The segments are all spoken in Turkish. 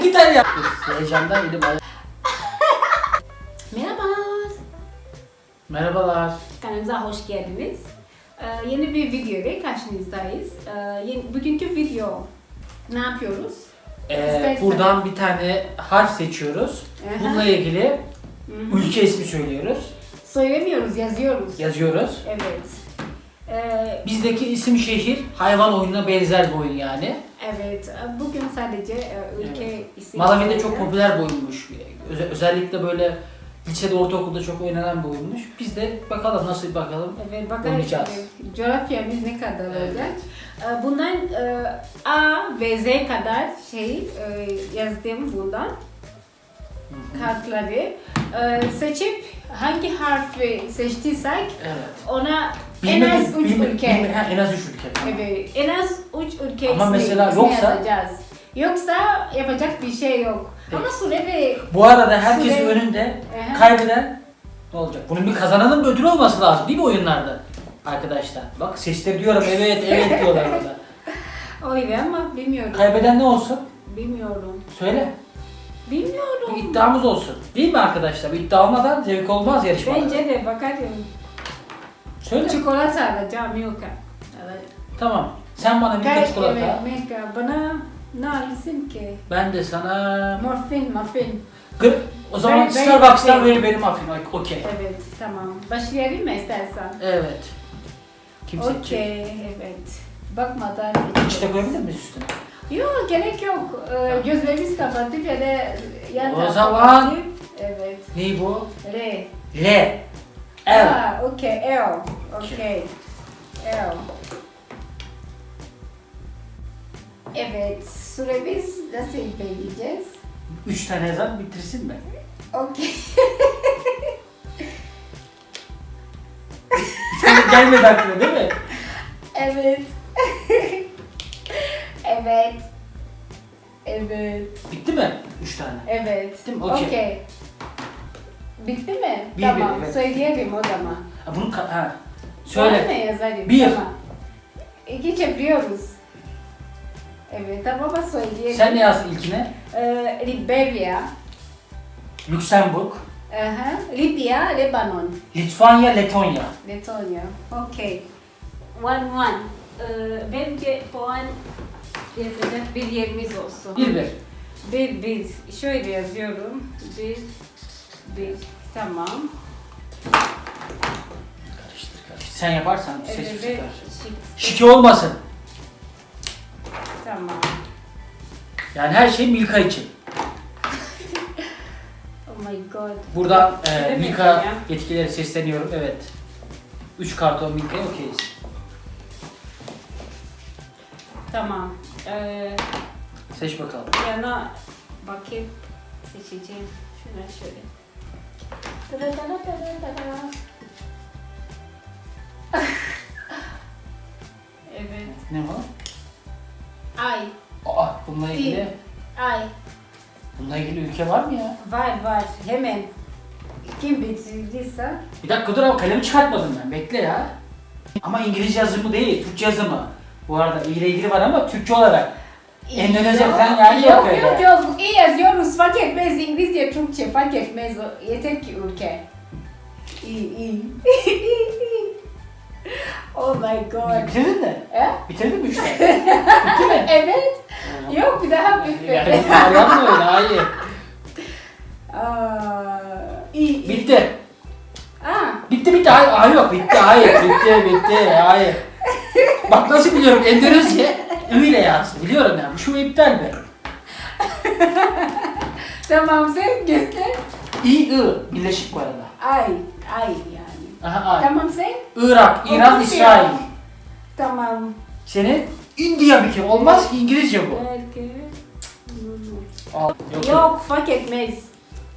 iki tane yaptım. Heyecandan elim ayağım. Merhaba. Merhabalar. Kanalımıza hoş geldiniz. Ee, yeni bir video ile karşınızdayız. Ee, yeni, bugünkü video ne yapıyoruz? Ee, İstersen. buradan bir tane harf seçiyoruz. Aha. Bununla ilgili ülke ismi söylüyoruz. Söylemiyoruz, yazıyoruz. Yazıyoruz. Evet. Ee, Bizdeki isim şehir hayvan oyununa benzer bir oyun yani. evet. Bugün sadece e, ülke isim. Malawi'de çok popüler bir oyunmuş. Öze- özellikle böyle lisede, ortaokulda çok oynanan bir oyunmuş. Biz de bakalım nasıl bakalım. Evet, bakalım Oynayacağız. coğrafyamız ne kadar Evet. olacak. Ee, Bundan e, A ve Z kadar şey e, yazdım bundan. Kartları Ee, seçip hangi harfi seçtiysek Evet. ona en az Bilmediğimiz- 3 bilme- ülke. bilme- ha, en az 3 ülke. tamam. Evet, en az 3 ülke Ama ismi, mesela ismi yoksa- yazacağız. Yoksa yapacak bir şey yok. Peki. Ama sürede Bu arada herkesin Süre- önünde Aha. kaybeden ne olacak? Bunun bir kazananın bir ödülü olması lazım değil mi oyunlarda? Arkadaşlar bak sesleri diyorum evet evet diyorlar orada. öyle ama bilmiyorum. Kaybeden ne olsun? Bilmiyorum. Söyle. Bilmiyorum. Bir iddiamız olsun. Değil mi arkadaşlar? Bir iddia olmadan zevk olmaz yarışmada. Bence de bakarım. Söyle. Çikolata alacağım Milka. Evet. Tamam. Sen bana bir Kay- çikolata. Evet, Milka. Bana ne alırsın ki? Ben de sana... Muffin, muffin. Gır... O zaman Ben- ben- Starbucks'tan ben- verir benim affin. Okey. Evet, tamam. Başlayalım mı istersen? Evet. Kim seçecek? Okey, evet. Bakmadan İşte koyabilir miyiz üstüne? Yok, gerek yok. Ee, gözlerimizi kapatıp ya da yan O zaman- bakıp- Evet. Ney bu? R. L. L. Ah, okey, L. Okey. L. Evet, süremiz nasıl belirleyeceğiz? Üç tane yazan bitirsin mi? Okey. Senin gelmedi aklına değil mi? evet. Evet. Bitti mi? Üç tane. Evet. Bitti mi? Okey. Okey. Bitti mi? Bir, tamam. bir, evet. Söyleyelim o zaman. Ha, bunu ka- ha. Sonra Söyle. ne yazarım? Bir. Tamam. İki çeviriyoruz. Evet ama söyleyelim. Sen ne yazdın ilkine? Ee, Liberia. Lüksemburg, Aha. Libya, Lebanon. Litvanya, Letonya. Letonya. Okey. One one. Ee, bence puan yazacak bir yerimiz olsun. Bir bir. Bir, bir. Şöyle yazıyorum. Bir, bir. Tamam. Karıştır karıştır. Sen yaparsan ses Evet, ve sefer. şık. Şike olmasın. Tamam. Yani her şey Milka için. Oh my god. Buradan e, Milka yetkileri sesleniyorum. Evet. Üç karton Milka'ya okeyiz. Tamam. Ee, Seç bakalım. yana bakıp seçeceğim. Şuna şöyle. Tada tada tada tada. evet. Ne o? Ay. Aa bununla ilgili, Değil. Ay. bununla ilgili ülke var mı ya? Var var. Hemen. Kim bitirdiyse. Bir dakika dur ama kalemi çıkartmadım ben. Bekle ya. Ama İngilizce yazımı değil, Türkçe yazımı. Bu arada ile ilgili var ama Türkçe olarak. Endonezya falan yani yok öyle. Yok yok iyi yazıyoruz fark etmez İngilizce Türkçe fark etmez yeter ki ülke. İyi iyi. oh my god. Bitirdin mi? E? Bitirdin mi tane? Bitti mi? Evet. Yok bir daha Yani bitmedi. bunlar yapma öyle, hayır. Aa, iyi iyi. Bitti. Aa, Bitti bitti. Hayır, hayır yok. Bitti. Hayır. Bitti. Bitti. Hayır. Bak nasıl biliyorum Endonezya öyle yazdı. Biliyorum yani. Şu iptal mi? tamam sen göster. İ, I. Birleşik bu arada. Ay ay yani. Aha, ay. Tamam sen. Irak, İran, Oku İsrail. ya. Tamam. Senin India bir kere. Olmaz ki İngilizce bu. Belki. Al. Yok. yok. Yok fark etmez.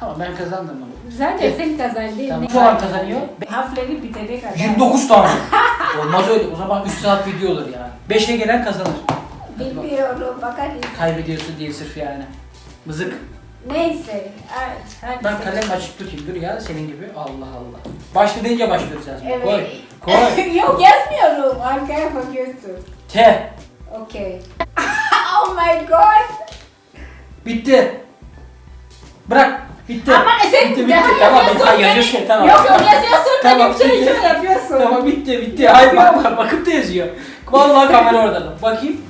Tamam ben kazandım onu. Zaten sen kazandın. Tamam. Puan kadar? kazanıyor. Harfleri bitene kadar. 29 tane. Olmaz öyle. O zaman 3 saat video olur yani. 5'e gelen kazanır. Bilmiyorum bakarız. Kaybediyorsun diye sırf yani. Mızık. Neyse. Hadi, hadi Ben sen. kalem açık tutayım. Dur ya senin gibi. Allah Allah. Başla deyince başlıyoruz yazmaya. Evet. Koy. Koy. Yok yazmıyorum. Arkaya bakıyorsun. T. Okay. oh my god. Bitti. Bırak. Bitti. Ama sen bitti, daha bitti. Tamam, yazıyorsun. ha, beni- yazıyorsun, tamam. Yok yok yazıyorsun. Tamam, Tamam. Benim şey şöyle yapıyorsun. Tamam bitti bitti. Hayır bak bak bakıp da yazıyor. Vallahi kamera orada. Bakayım.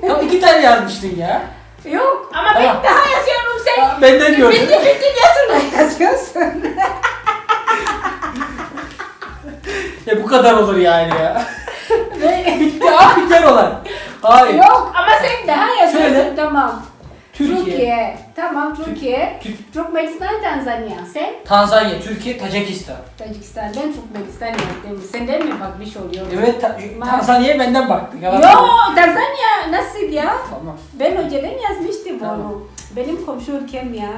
Tamam iki tane yazmıştın ya. Yok ama Tamam. ben daha yazıyorum sen. Aa, Benden gördün. Bitti bitti da yazıyorsun. Ya bu kadar olur yani ya. Bitti abi biter olan. Hayır. Yok ama sen daha yazıyorsun Söyle. tamam. Türkiye. Türkiye. Tamam Türkiye. Türk- Türkmenistan, Tanzanya. Sen? Tanzanya, Türkiye, Tacikistan. Tacikistan. Ben Türkmenistan yaptım. Senden mi bakmış oluyorum? Evet ta- Tanzanya'ya benden baktın. Yalan Yo. Tanzanya nasıl ya? Tamam. Ben önceden yazmıştım Tamam. onu. Benim komşu ülkem ya.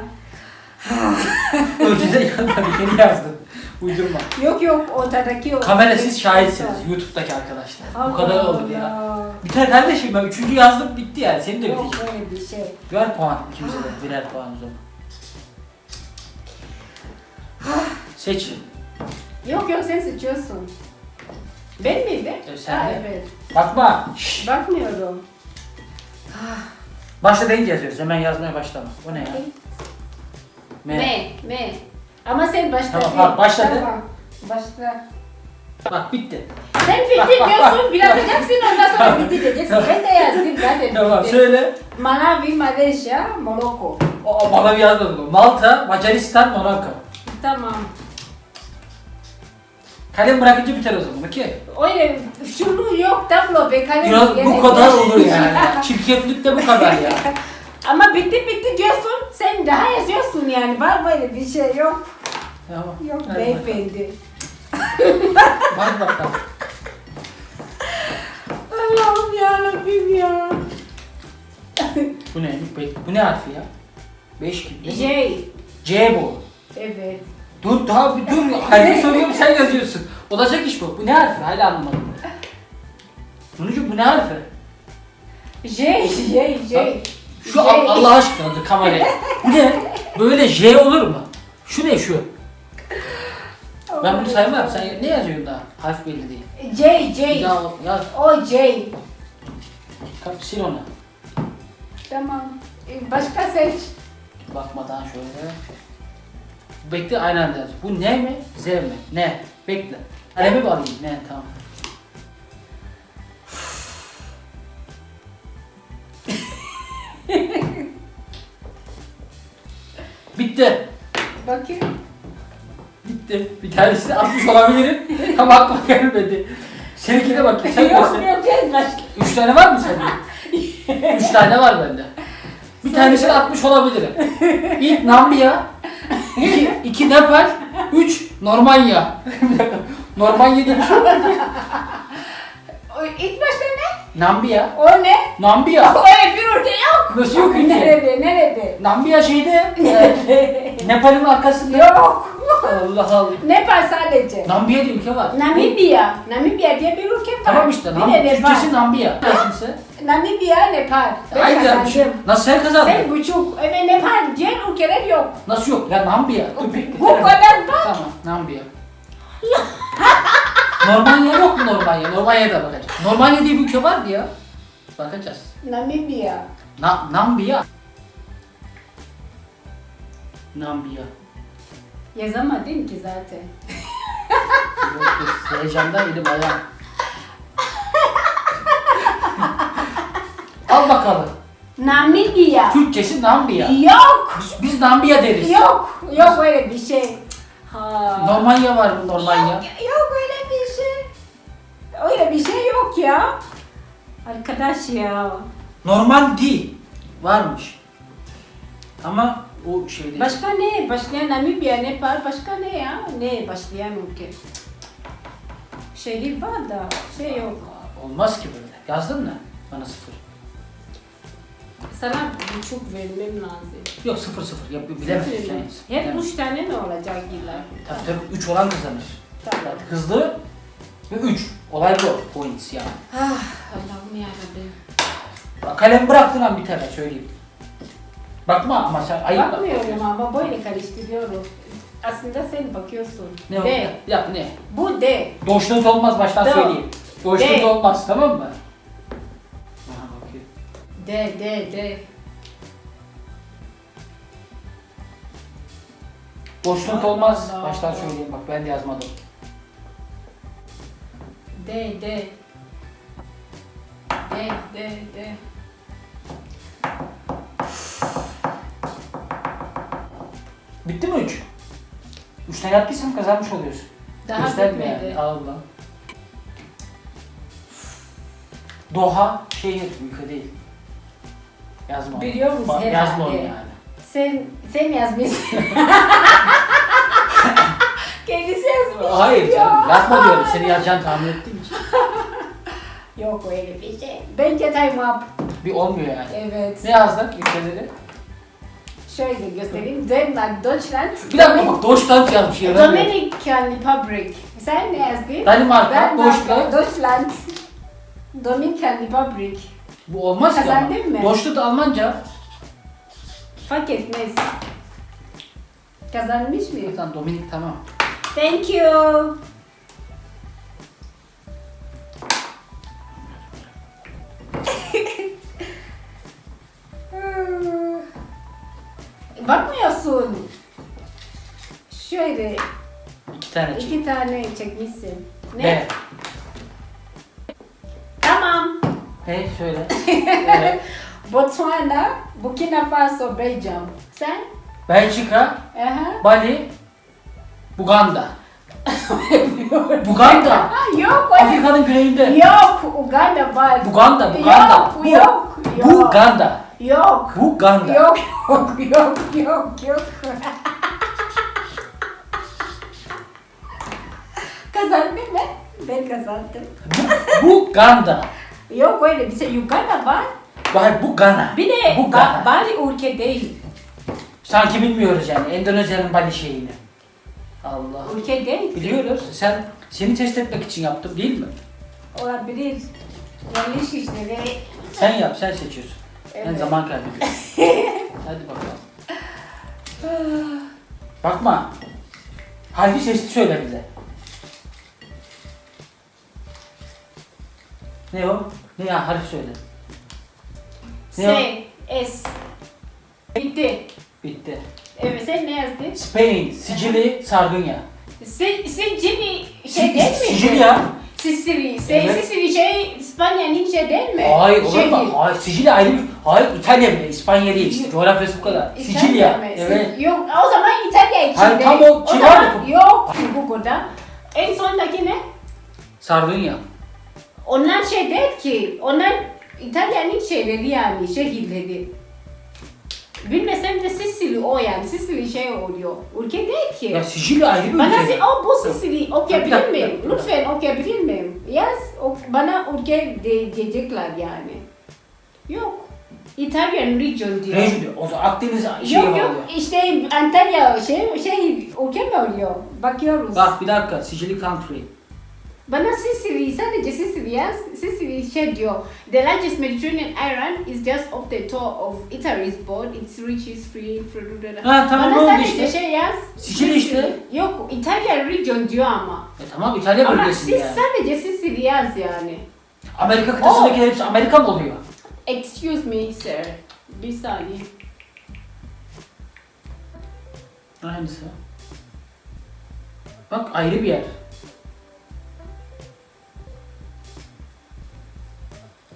Önceden yazmadı, yeni yazdın. Uydurma. Yok yok ortadaki o. Kamera siz şahitsiniz. YouTube'daki arkadaşlar. Bu Allah kadar olur ya. Allah. Biter kardeşim ben üçüncü yazdım bitti yani. Senin de Yok bitecek. böyle bir şey. Ver puan ikimize de. Birer puan o zaman. Seçin. Yok yok sen seçiyorsun. Ben miydi? E, sen de. evet. Bakma. Şşş. Bakmıyorum. Başta deyince yazıyoruz. Hemen yazmaya başlama. O ne ya? M. Me, me. Ama sen başta Tamam, değil. ha, başladı. Tamam. Başla. Bak bitti. Sen bitti Bak, diyorsun, bak. bırakacaksın ondan sonra Tamam. bitti diyeceksin. Ben de yazdım zaten. Tamam bitti. söyle. Malawi, Malezya, Morocco. O, bana bir yazmadım. Malta, Macaristan, Monaco. Tamam. Kalem bırakınca biter o zaman. Okey. Öyle şunu yok tablo ve kalem. Biraz bu kadar olur yani. Çirkeflik de bu kadar ya. Ama bitti bitti diyorsun, sen daha yazıyorsun yani. Var böyle bir şey yok. Tamam. Yok Hadi beyefendi. Bak bakalım. Allah'ım yarabbim ya. Bu ne? Bu ne harfi ya? 5 gibi. J. C bu. Evet. Dur daha bir dur. Harfi soruyorum sen yazıyorsun. Olacak iş bu. Bu ne harfi? Hala anlamadım. Nunucu bu ne harfi? J, J, J. Şu J. Allah aşkına dur kameraya. Bu ne? Böyle J olur mu? Şu ne şu? Ben bunu saymam. Sen ne yazıyorsun daha? Harf belli değil. J, J. Ya yaz. O J. Kap- Sil onu. Tamam. E, Başka seç. Bakmadan şöyle. Bekle aynı anda yaz. Bu ne mi? Z mi? Ne? Bekle. Kalemi mi alayım? Ne? Tamam. Bitti. Bakayım. Bitti. Bir tanesini atmış olabilirim ama aklıma gelmedi. Seninkine bakayım. Sen yok göster. yok gel başka. Üç tane var mı sende? Üç tane var bende. Bir tanesini atmış olabilirim. İlk Nambiya, iki, iki Nepal, üç Normanya. Normanya diye bir şey. O ilk başta ne? Nambiya. O ne? Nambiya. Öyle bir ülke yok. Nasıl yok ülke? Nerede? Nerede? Nambiya şeyde, e, Nepal'in arkasında. Yok. Allah Allah. Nepal sadece. Nambiya diye ülke var. Namibya. Namibya diye bir ülke var. Tamam işte. Bir Nam de Nepal. Türkçesi Nambiya. Nasılsa? Namibya, Nepal. Ben Hayır kazandım. Nasıl sen kazandın? Sen buçuk. Evet Nepal. Diğer ülkeler yok. Nasıl yok? Ya Nambiya. Dur. Bu kadar bak. Tamam, Nambiya. Normanya yok mu Normanya? Normanya'ya da bakacağız. Normanya diye bir ülke vardı ya. Bakacağız. Namibya. Na Nambiya. Nambiya. Yazamadın ki zaten. Yok kız, heyecandan ayağım. Al bakalım. Namibya. Türkçesi Nambiya. Yok. Biz, biz Nambiya deriz. Yok. Yok öyle bir şey. Ha. Normanya var mı Normanya? Yok, yok öyle bir şey. Öyle bir şey yok ya. Arkadaş ya. Normandi varmış. Ama o şey değil. Başka ne? Başlayan Namibya, Nepal. Başka ne ya? Ne başlayan ülke? Şehir var da şey yok. Olmaz ki böyle. Yazdın mı? Bana sıfır. Sana buçuk vermem lazım. Yok sıfır sıfır. Ya, mı? Yani. Hep üç tane mi olacak illa? Tabii tabii 3 olan kazanır. Tamam. Yani hızlı ve 3. Olay bu. Points yani. Ah, Allah'ım yarabbim. Kalem bıraktın an bir tane söyleyeyim. Bakma ama sen ayıp Bakmıyorum ama böyle karıştırıyorum. Aslında sen bakıyorsun. Ne o? D. Bir ne? Bu D. Doşnut olmaz baştan Do. söyleyeyim. Doşnut olmaz tamam mı? Aha bakıyor. D, D, D. Doşnut olmaz baştan söyleyeyim bak ben de yazmadım. D, D. D, D, D. Bitti mi üç? Üç tane yaptıysam kazanmış oluyorsun. Daha Gösterme bitmedi. yani. Allah. Doha şehir, ülke değil. Yazma. onu. Biliyor musun Bak, herhalde? Yazma onu yani. Sen, sen yazmışsın. Kendisi yazmış. Hayır canım yazma diyorum. Seni yazacağını tahmin ettiğim için. Yok öyle bir şey. Bence time up. Bir olmuyor yani. Evet. Ne yazdın ülkeleri? Şöyle göstereyim. Denmark, Deutschland. Bir dakika bak Deutschland yazmış ya. ben Dominican Republic. Sen ne yazdın? Danimarka, Deutschland. Deutschland. Dominican Republic. Bu olmaz ki ama. Kazandın mı? Deutschland Almanca. Fark etmez. Kazanmış mıyım? Zaten Dominik tamam. Thank you. Bakmıyorsun. Şöyle İki tane çık. iki tane çekmişsin. Ne? B. Tamam. He söyle. evet. Botswana, Burkina Faso, Belgium. Sen? Belçika, Aha. Bali, Buganda. Buganda. Ha, yok öyle. Afrika'nın güneyinde. Yok, Uganda var. Buganda, Buganda. Yok, yok, yok. Buganda. Yok. Buganda. Yok, yok, yok, yok, yok. Kazandın mı? Ben kazandım. Buganda. Yok öyle bir şey. Uganda var. Vay Bugana. Bir de Buganda. ba- Bali ülke değil. Sanki bilmiyoruz yani Endonezya'nın Bali şeyini. Allah. Ülke değil. Biliyoruz. Sen seni test etmek için yaptım değil mi? Olabilir. Yanlış işleri. Sen yap, sen seçiyorsun. Ben Evet. zaman kaybediyorum. Hadi bakalım. Bakma. Harfi sesli söyle bize. Ne o? Ne ya harf söyle. Ne S, S. Bitti. Bitti. Evet sen ne yazdın? Spain, Sicili, Sardunya. Sen, sen Jimmy şey değil mi? Sicilya. Sicily. Şey, Evet. Sicily şey İspanya'nın şey değil mi? Hayır olur Şehir. mu? Hayır Sicilya ayrı bir... Hayır İtalya bile, İspanya değil işte. Coğrafyası bu kadar. İtalya Sicilya. mı? Evet. Yok o zaman İtalya içinde. Hayır, tam o civar zaman mı? yok Google'da. En sondaki ne? Sardunya. Onlar şey değil ki. Onlar İtalya'nın şeyleri yani şehirleri. Bilmesem de Sicily o yani. Sicily şey oluyor. Ülke değil ki. Ya Sicilya ayrı bir Bana ülke. se o bu Sicily okuyabilir miyim? Lütfen okuyabilir miyim? Yaz. O, bana ülke diyecekler yani. Yok. Italian region diyor. Rejim O zaman Akdeniz şey Yok yok oluyor. işte Antalya şey şey ülke mi oluyor? Bakıyoruz. Bak bir dakika Sicily country. Bana Sicily sadece Sicily yaz. Sicily şey diyor. The largest Mediterranean island is just off the toe of Italy's board. Its reaches free. Ha, tamam, Bana oldu sadece işte. şey yaz. Sicily işte. Yok İtalya region diyor ama. E tamam İtalya Ama bölgesinde siz yani. sadece Sicily yaz yani. Amerika kıtasındaki hepsi Amerika mı oluyor? Excuse me sir. Bir saniye. Aynısı. Bak ayrı bir yer.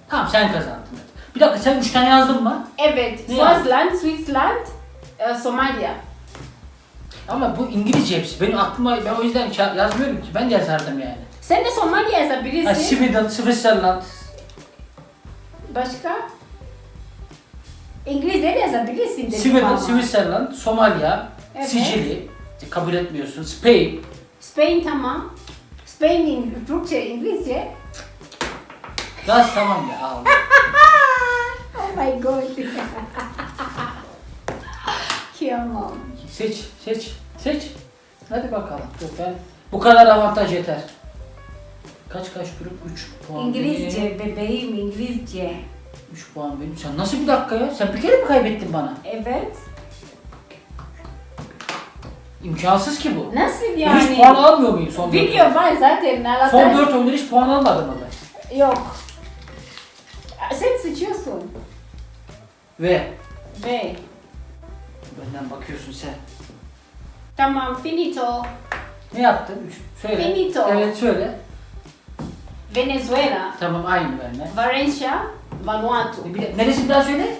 Tamam sen kazandın. Bir dakika sen üç tane yazdın mı? Evet. Ne Swaziland, Switzerland, e, Somalia. Ama bu İngilizce hepsi. Benim aklıma ben o yüzden ça- yazmıyorum ki. Ben de yazardım yani. Sen de Somalia Ha, yazabilirsin. Sweden, Switzerland. Başka? İngilizce de yazabilirsin dedim Sweden, ama. Switzerland, Somalya, Evet. Sicily. Kabul etmiyorsun. Spain. Spain tamam. Spain İng- Türkçe, İngilizce. Yaz tamam ya. Al. oh my god. Kıyamam. Seç, seç, seç. Hadi bakalım. Dur ben bu kadar avantaj yeter. Kaç kaç durum? 3 puan. İngilizce bebeğim İngilizce. 3 puan benim. Sen nasıl bir dakika ya? Sen bir kere mi kaybettin bana? Evet. İmkansız ki bu. Nasıl Ben yani? hiç puan almıyor muyum son 4 Video var zaten. Allah'tan. Son 4 oyunda hiç puan almadım ama ben. Yok. Seçiyorsun. Ve Ve benden bakıyorsun sen. Tamam finito. Ne yaptın? Üç- Söyle. Finito. Evet söyle. Venezuela. Tamam aynı benimle. Valencia. Vanuatu. Bir de neresini daha söyle?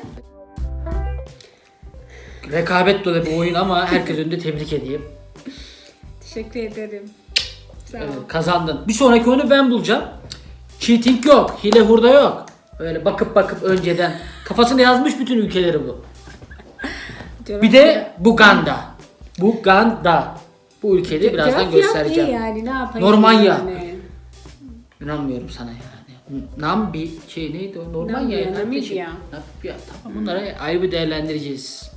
Rekabet dolu bir oyun ama herkes önünde tebrik edeyim. Teşekkür ederim. Sağ Evet, kazandın. Bir sonraki oyunu ben bulacağım. Cheating yok, hile hurda yok. Böyle bakıp bakıp önceden kafasında yazmış bütün ülkeleri bu. Bir de Buganda. Buganda. Bu ülkeyi birazdan göstereceğim. yani ne yapayım? Normanya. yani? İnanmıyorum sana yani. Nambi şey neydi o? Normanya. Namibya. Namibya. Namibya. Tamam bunları ayrı bir değerlendireceğiz.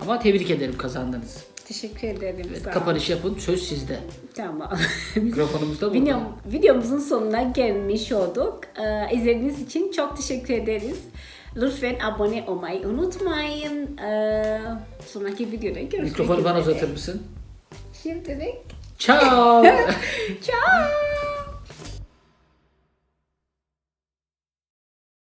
Ama tebrik ederim kazandınız. Teşekkür ederim. Evet, kapanış yapın. Söz sizde. Tamam. Mikrofonumuz da burada. Videom, videomuzun sonuna gelmiş olduk. Ee, izlediğiniz için çok teşekkür ederiz. Lütfen abone olmayı unutmayın. Ee, sonraki videoda görüşmek Mikrofonu bana üzere. uzatır mısın? Şimdilik. Ciao. Ciao.